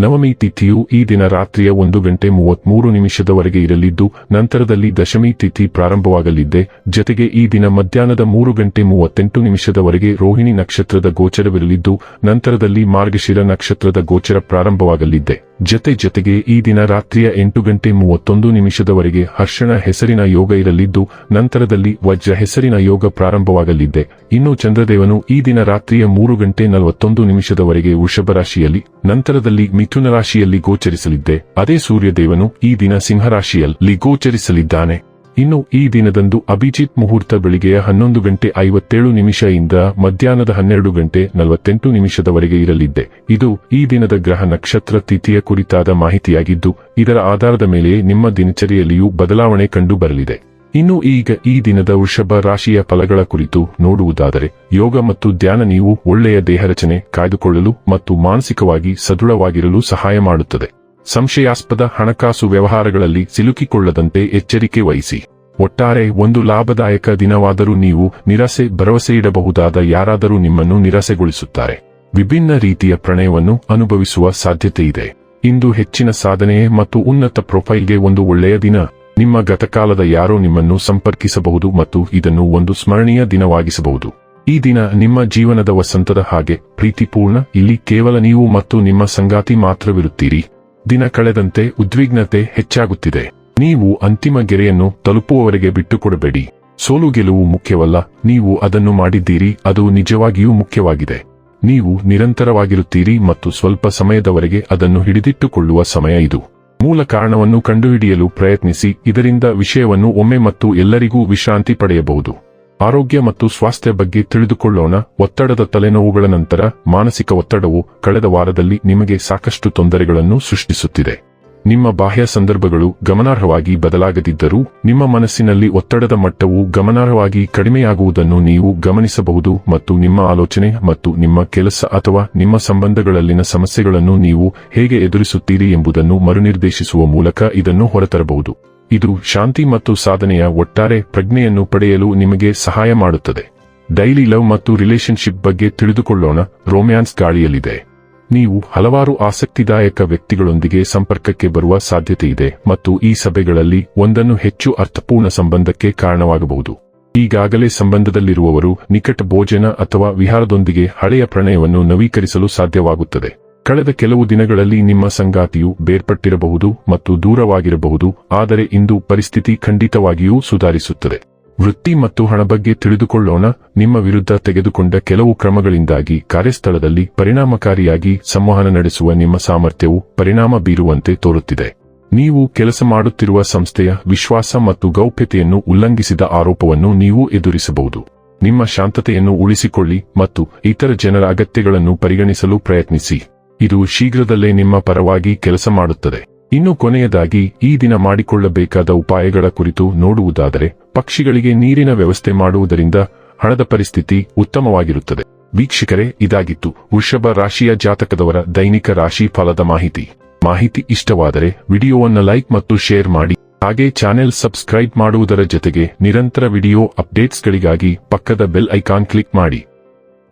ನವಮಿ ತಿಥಿಯು ಈ ದಿನ ರಾತ್ರಿಯ ಒಂದು ಗಂಟೆ ಮೂವತ್ಮೂರು ನಿಮಿಷದವರೆಗೆ ಇರಲಿದ್ದು, ನಂತರದಲ್ಲಿ ದಶಮಿ ತಿಥಿ ಪ್ರಾರಂಭವಾಗಲಿದ್ದೆ. ಜತೆಗೆ ಈ ದಿನ ಮಧ್ಯಾಹ್ನದ ಮೂರು ಗಂಟೆ ಮೂವತ್ತೆಂಟು ನಿಮಿಷದವರೆಗೆ ರೋಹಿಣಿ ನಕ್ಷತ್ರದ ಗೋಚರವಿರಲಿದ್ದು, ನಂತರದಲ್ಲಿ ಮಾರ್ಗಶಿರ ನಕ್ಷತ್ರದ ಗೋಚರ ಪ್ರಾರಂಭವಾಗಲಿದ್ದೆ. ಜತೆ ಜತೆಗೆ ಈ ದಿನ ರಾತ್ರಿಯ ಎಂಟು ಗಂಟೆ ಮೂವತ್ತೊಂದು ನಿಮಿಷದವರೆಗೆ ಹರ್ಷಣ ಹೆಸರಿನ ಯೋಗ ಇರಲಿದ್ದು, ನಂತರದಲ್ಲಿ ವಜ್ರ ಹೆಸರಿನ ಯೋಗ ಪ್ರಾರಂಭವಾಗಲಿದ್ದೆ ಇನ್ನು ಚಂದ್ರದೇವನು ಈ ದಿನ ರಾತ್ರಿಯ ಮೂರು ಗಂಟೆ ನಲವತ್ತೊಂದು ನಿಮಿಷದವರೆಗೆ ವೃಷಭ ರಾಶಿಯಲ್ಲಿ, ನಂತರದಲ್ಲಿ ಮಿಥುನ ರಾಶಿಯಲ್ಲಿ ಗೋಚರಿಸಲಿದ್ದೆ. ಅದೇ ಸೂರ್ಯದೇವನು ಈ ದಿನ ಸಿಂಹರಾಶಿಯಲ್ಲಿ ಗೋಚರಿಸಲಿದ್ದಾನೆ. ಇನ್ನು ಈ ದಿನದಂದು ಅಭಿಜಿತ್ ಮುಹೂರ್ತ ಬೆಳಿಗ್ಗೆಯ ಹನ್ನೊಂದು ಗಂಟೆ ಐವತ್ತೇಳು ನಿಮಿಷದಿಂದ ಮಧ್ಯಾಹ್ನದ ಹನ್ನೆರಡು ಗಂಟೆ ನಲವತ್ತೆಂಟು ನಿಮಿಷದವರೆಗೆ ಇರಲಿದ್ದೆ ಇದು ಈ ದಿನದ ಗ್ರಹ ನಕ್ಷತ್ರ ತಿಥಿಯ ಕುರಿತಾದ ಮಾಹಿತಿಯಾಗಿದ್ದು, ಇದರ ಆಧಾರದ ಮೇಲೆ ನಿಮ್ಮ ದಿನಚರಿಯಲ್ಲಿಯೂ ಬದಲಾವಣೆ ಕಂಡು ಬರಲಿದೆ ಇನ್ನು ಈಗ ಈ ದಿನದ ವೃಷಭ ರಾಶಿಯ ಫಲಗಳ ಕುರಿತು ನೋಡುವುದಾದರೆ, ಯೋಗ ಮತ್ತು ಧ್ಯಾನ ನೀವು ಒಳ್ಳೆಯ ದೇಹರಚನೆ ಕಾಯ್ದುಕೊಳ್ಳಲು ಮತ್ತು ಮಾನಸಿಕವಾಗಿ ಸದೃಢವಾಗಿರಲು ಸಹಾಯ ಮಾಡುತ್ತದೆ. ಸಂಶಯಾಸ್ಪದ ಹಣಕಾಸು ವ್ಯವಹಾರಗಳಲ್ಲಿ ಸಿಲುಕಿಕೊಳ್ಳದಂತೆ ಎಚ್ಚರಿಕೆ ವಹಿಸಿ. ಒಟ್ಟಾರೆ ಒಂದು ಲಾಭದಾಯಕ ದಿನವಾದರೂ ನೀವು ನಿರಾಸೆ ಭರವಸೆಯಿಡಬಹುದಾದ ಯಾರಾದರೂ ನಿಮ್ಮನ್ನು ನಿರಾಸೆಗೊಳಿಸುತ್ತಾರೆ. ವಿಭಿನ್ನ ರೀತಿಯ ಪ್ರಣಯವನ್ನು ಅನುಭವಿಸುವ ಸಾಧ್ಯತೆ ಇದೆ ಇಂದು ಹೆಚ್ಚಿನ ಸಾಧನೆ ಮತ್ತು ಉನ್ನತ ಪ್ರೊಫೈಲ್ಗೆ ಒಂದು ಒಳ್ಳೆಯ ದಿನ. ನಿಮ್ಮ ಗತಕಾಲದ ಯಾರೋ ನಿಮ್ಮನ್ನು ಸಂಪರ್ಕಿಸಬಹುದು ಮತ್ತು ಇದನ್ನು ಒಂದು ಸ್ಮರಣೀಯ ದಿನವಾಗಿಸಬಹುದು. ಈ ದಿನ ನಿಮ್ಮ ಜೀವನದ ವಸಂತದ ಹಾಗೆ ಪ್ರೀತಿಪೂರ್ಣ, ಇಲ್ಲಿ ಕೇವಲ ನೀವು ಮತ್ತು ನಿಮ್ಮ ಸಂಗಾತಿ ಮಾತ್ರವಿರುತ್ತೀರಿ. ದಿನ ಕಳೆದಂತೆ ಉದ್ವಿಗ್ನತೆ ಹೆಚ್ಚಾಗುತ್ತಿದೆ. ನೀವು ಅಂತಿಮ ಗೆರೆಯನ್ನು ತಲುಪುವವರೆಗೆ ಬಿಟ್ಟುಕೊಡಬೇಡಿ. ಸೋಲು ಗೆಲುವು ಮುಖ್ಯವಲ್ಲ, ನೀವು ಅದನ್ನು ಮಾಡಿದ್ದೀರಿ, ಅದು ನಿಜವಾಗಿಯೂ ಮುಖ್ಯವಾಗಿದೆ. ನೀವು ನಿರಂತರವಾಗಿರುತ್ತೀರಿ ಮತ್ತು ಸ್ವಲ್ಪ ಸಮಯದವರೆಗೆ ಅದನ್ನು ಹಿಡಿದಿಟ್ಟುಕೊಳ್ಳುವ ಸಮಯ ಇದು. ಮೂಲ ಕಾರಣವನ್ನು ಕಂಡುಹಿಡಿಯಲು ಪ್ರಯತ್ನಿಸಿ, ಇದರಿಂದ ವಿಷಯವನ್ನು ಒಮ್ಮೆ ಮತ್ತು ಎಲ್ಲರಿಗೂ ವಿಶ್ರಾಂತಿ ಪಡೆಯಬಹುದು. ಆರೋಗ್ಯ ಮತ್ತು ಸ್ವಾಸ್ಥ್ಯ ಬಗ್ಗೆ ತಿಳಿದುಕೊಳ್ಳೋಣ. ಒತ್ತಡದ ತಲೆನೋವುಗಳ ನಂತರ ಮಾನಸಿಕ ಒತ್ತಡವು ಕಳೆದ ವಾರದಲ್ಲಿ ನಿಮಗೆ ಸಾಕಷ್ಟು ತೊಂದರೆಗಳನ್ನು ಸೃಷ್ಟಿಸುತ್ತಿದೆ. ನಿಮ್ಮ ಬಾಹ್ಯ ಸಂದರ್ಭಗಳು ಗಮನಾರ್ಹವಾಗಿ ಬದಲಾಗದಿದ್ದರೂ, ನಿಮ್ಮ ಮನಸ್ಸಿನಲ್ಲಿ ಒತ್ತಡದ ಮಟ್ಟವು ಗಮನಾರ್ಹವಾಗಿ ಕಡಿಮೆಯಾಗುವುದನ್ನು ನೀವು ಗಮನಿಸಬಹುದು ಮತ್ತು ನಿಮ್ಮ ಆಲೋಚನೆ ಮತ್ತು ನಿಮ್ಮ ಕೆಲಸ ಅಥವಾ ನಿಮ್ಮ ಸಂಬಂಧಗಳಲ್ಲಿನ ಸಮಸ್ಯೆಗಳನ್ನು ನೀವು ಹೇಗೆ ಎದುರಿಸುತ್ತೀರಿ ಎಂಬುದನ್ನು ಮರುನಿರ್ದೇಶಿಸುವ ಮೂಲಕ ಇದನ್ನು ಹೊರತರಬಹುದು. ಇದು ಶಾಂತಿ ಮತ್ತು ಸಾಧನೆಯ ಒಟ್ಟಾರೆ ಪ್ರಜ್ಞೆಯನ್ನು ಪಡೆಯಲು ನಿಮಗೆ ಸಹಾಯ ಮಾಡುತ್ತದೆ. ಡೈಲಿ ಲವ್ ಮತ್ತು ರಿಲೇಶನ್ಶಿಪ್ ಬಗ್ಗೆ ತಿಳಿದುಕೊಳ್ಳೋಣ. ರೋಮ್ಯಾನ್ಸ್ ಗಾಳಿಯಲ್ಲಿದೆ. ನೀವು ಹಲವಾರು ಆಸಕ್ತಿದಾಯಕ ವ್ಯಕ್ತಿಗಳೊಂದಿಗೆ ಸಂಪರ್ಕಕ್ಕೆ ಬರುವ ಸಾಧ್ಯತೆ ಇದೆ ಮತ್ತು ಈ ಸಭೆಗಳಲ್ಲಿ ಒಂದನ್ನು ಹೆಚ್ಚು ಅರ್ಥಪೂರ್ಣ ಸಂಬಂಧಕ್ಕೆ ಕಾರಣವಾಗಬಹುದು. ಈಗಾಗಲೇ ಸಂಬಂಧದಲ್ಲಿರುವವರು ನಿಕಟ ಭೋಜನ ಅಥವಾ ವಿಹಾರದೊಂದಿಗೆ ಹಳೆಯ ಪ್ರಣಯವನ್ನು ನವೀಕರಿಸಲು ಸಾಧ್ಯವಾಗುತ್ತದೆ. ಕಳೆದ ಕೆಲವು ದಿನಗಳಲ್ಲಿ ನಿಮ್ಮ ಸಂಗಾತಿಯು ಬೇರ್ಪಟ್ಟಿರಬಹುದು ಮತ್ತು ದೂರವಾಗಿರಬಹುದು, ಆದರೆ ಇಂದು ಪರಿಸ್ಥಿತಿ ಖಂಡಿತವಾಗಿಯೂ ಸುಧಾರಿಸುತ್ತದೆ. ವೃತ್ತಿ ಮತ್ತು ಹಣ ಬಗ್ಗೆ ತಿಳಿದುಕೊಳ್ಳೋಣ. ನಿಮ್ಮ ವಿರುದ್ಧ ತೆಗೆದುಕೊಂಡ ಕೆಲವು ಕ್ರಮಗಳಿಂದಾಗಿ ಕಾರ್ಯಸ್ಥಳದಲ್ಲಿ ಪರಿಣಾಮಕಾರಿಯಾಗಿ ಸಂವಹನ ನಡೆಸುವ ನಿಮ್ಮ ಸಾಮರ್ಥ್ಯವು ಪರಿಣಾಮ ಬೀರುವಂತೆ ತೋರುತ್ತಿದೆ. ನೀವು ಕೆಲಸ ಮಾಡುತ್ತಿರುವ ಸಂಸ್ಥೆಯ ವಿಶ್ವಾಸ ಮತ್ತು ಗೌಪ್ಯತೆಯನ್ನು ಉಲ್ಲಂಘಿಸಿದ ಆರೋಪವನ್ನು ನೀವು ಎದುರಿಸಬಹುದು. ನಿಮ್ಮ ಶಾಂತತೆಯನ್ನು ಉಳಿಸಿಕೊಳ್ಳಿ ಮತ್ತು ಇತರ ಜನರ ಅಗತ್ಯಗಳನ್ನು ಪರಿಗಣಿಸಲು ಪ್ರಯತ್ನಿಸಿ. ಇದು ಶೀಘ್ರದಲ್ಲೇ ನಿಮ್ಮ ಪರವಾಗಿ ಕೆಲಸ ಮಾಡುತ್ತದೆ. ಇನ್ನು ಕೊನೆಯದಾಗಿ, ಈ ದಿನ ಮಾಡಿಕೊಳ್ಳಬೇಕಾದ ಉಪಾಯಗಳ ಕುರಿತು ನೋಡುವುದಾದರೆ, ಪಕ್ಷಿಗಳಿಗೆ ನೀರಿನ ವ್ಯವಸ್ಥೆ ಮಾಡುವುದರಿಂದ ಹಣದ ಪರಿಸ್ಥಿತಿ ಉತ್ತಮವಾಗಿರುತ್ತದೆ. ವೀಕ್ಷಕರೇ, ಇದಾಗಿತ್ತು ವೃಷಭ ರಾಶಿಯ ಜಾತಕದವರ ದೈನಿಕ ರಾಶಿ ಫಲದ ಮಾಹಿತಿ. ಮಾಹಿತಿ ಇಷ್ಟವಾದರೆ, ವಿಡಿಯೋವನ್ನು ಲೈಕ್ ಮತ್ತು ಶೇರ್ ಮಾಡಿ. ಹಾಗೆ ಚಾನೆಲ್ ಸಬ್ಸ್ಕ್ರೈಬ್ ಮಾಡುವುದರ ಜೊತೆಗೆ ನಿರಂತರ ವಿಡಿಯೋ ಅಪ್ಡೇಟ್ಸ್ಗಳಿಗಾಗಿ ಪಕ್ಕದ ಬೆಲ್ ಐಕಾನ್ ಕ್ಲಿಕ್ ಮಾಡಿ.